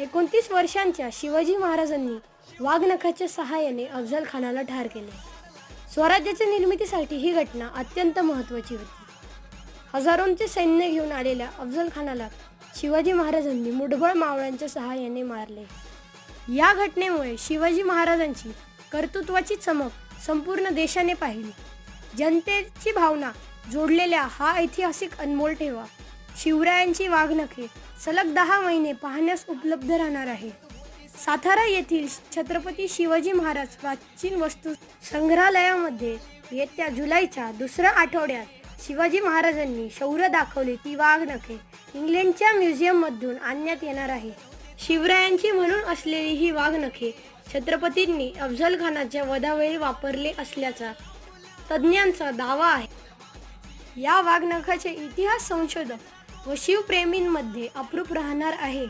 एकोणतीस वर्षांच्या शिवाजी महाराजांनी वाघनखाच्या सहाय्याने अफजल खानाला ठार केले. स्वराज्याच्या निर्मितीसाठी ही घटना अत्यंत महत्त्वाची होती. हजारोंचे सैन्य घेऊन आलेल्या अफजल खानाला शिवाजी महाराजांनी मुठबळ मावळ्यांच्या सहाय्याने मारले. या घटनेमुळे शिवाजी महाराजांची कर्तृत्वाची चमक संपूर्ण देशाने पाहिली. जनतेची भावना जोडलेल्या हा ऐतिहासिक अनमोल ठेवा. शिवरायांची वाघनखे सलग दहा महिने पाहण्यास उपलब्ध राहणार आहे. सातारा येथील छत्रपती शिवाजी महाराज प्राचीन वस्तू संग्रहालयामध्ये येत्या जुलैच्या दुसऱ्या आठवड्यात शिवाजी महाराजांनी शौर्य दाखवले ती वाघनखे इंग्लंडच्या म्युझियममधून आणण्यात येणार आहे. शिवरायांची म्हणून असलेली ही वाघनखे छत्रपतींनी अफजल खानाच्या वधावेळी वापरले असल्याचा तज्ज्ञांचा दावा आहे. या वाघनखाचे इतिहास संशोधक व शिवप्रेमींमध्ये अप्रूप राहणार आहे.